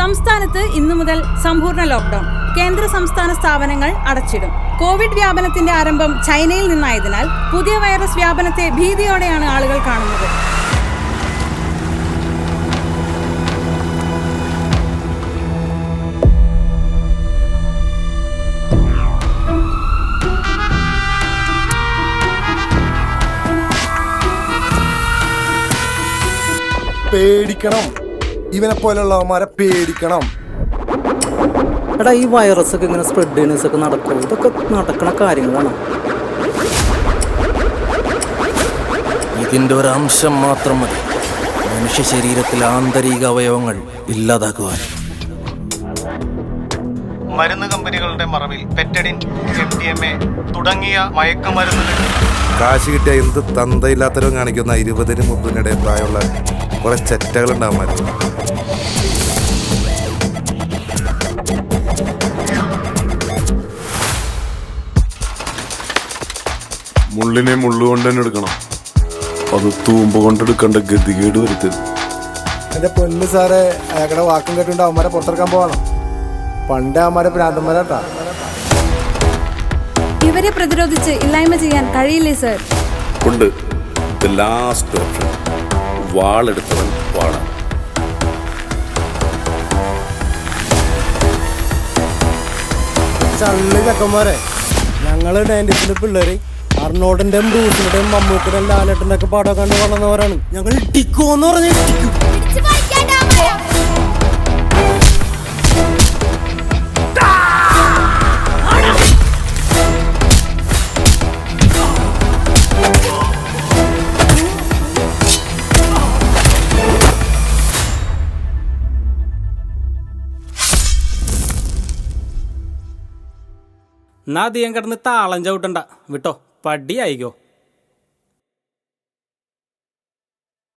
സംസ്ഥാനത്ത് ഇന്നു മുതൽ സമ്പൂർണ ലോക്ക്ഡൌൺ. കേന്ദ്ര സംസ്ഥാന സ്ഥാപനങ്ങൾ അടച്ചിടും. കോവിഡ് വ്യാപനത്തിന്റെ ആരംഭം ചൈനയിൽ നിന്നായതിനാൽ പുതിയ വൈറസ് വ്യാപനത്തെ ഭീതിയോടെയാണ് ആളുകൾ കാണുന്നത്. പേടിക്കണം. ഇവനെ പോലുള്ളവന്മാരെ പേടിക്കണം. എടാ ഈ വൈറസ് ഒക്കെ ഇങ്ങനെ സ്പ്രെഡ് ചെയ്യുന്നതൊക്കെ നടക്കും. ഇതൊക്കെ നടക്കണ കാര്യങ്ങളാണ്. ഇതിന്റെ ഒരു അംശം മാത്രം മതി. മനുഷ്യ ശരീരത്തിലെ ആന്തരിക അവയവങ്ങൾ ഇല്ലാതാക്കുവാൻ. മരുന്ന് കമ്പനികളുടെ മറവിൽ pethidine M D M A തുടങ്ങിയ മയക്കുമരുന്നുകൾ. കാശ് കിട്ടിയ എന്ത് തന്തയില്ലാത്തവരും കാണിക്കുന്ന ഇരുപതിന് മുപ്പതിനിടെ പ്രായമുള്ള കുറെ ചെറ്റകളുണ്ടാവും മുള്ളിനെ മുള്ളുകൊണ്ട് തന്നെ എടുക്കണം. അത് തൂമ്പ കൊണ്ടെടുക്കേണ്ട ഗതികേട് വരുത്തരുത്. എന്റെ പൊന്ന് സാറേ അയാളുടെ വാക്കും കേട്ടുകൊണ്ട് അവന്മാരെ പുറത്തിറക്കാൻ പോകണം പണ്ട് അവന്മാരെ ഭ്രാന്തന്മാരാട്ടാ. ഇവരെ പ്രതിരോധിച്ച് ഇല്ലായ്മ ചെയ്യാൻ കഴിയില്ലേ സർ? ഉണ്ട്. ദ ലാസ്റ്റ് ഓപ്ഷൻ വാളെടുത്തവൻ വാളാണ് ചള്ളി ചക്കന്മാരെ ഞങ്ങൾ നയന്റീസിലെ പിള്ളേര് അർണോഡിന്റെയും ബ്രൂസിന്റെയും മമ്മൂക്കിന്റെയും ലാലേട്ടന്റെ ഒക്കെ കണ്ടു കണ്ട് വളർന്നവരാണ്. ഞങ്ങൾ ടിക്കോ എന്ന് പറഞ്ഞു എന്നാ അധികം കിടന്ന് താളം ചവിട്ടണ്ട. വിട്ടോ? പടിയായിക്കോ?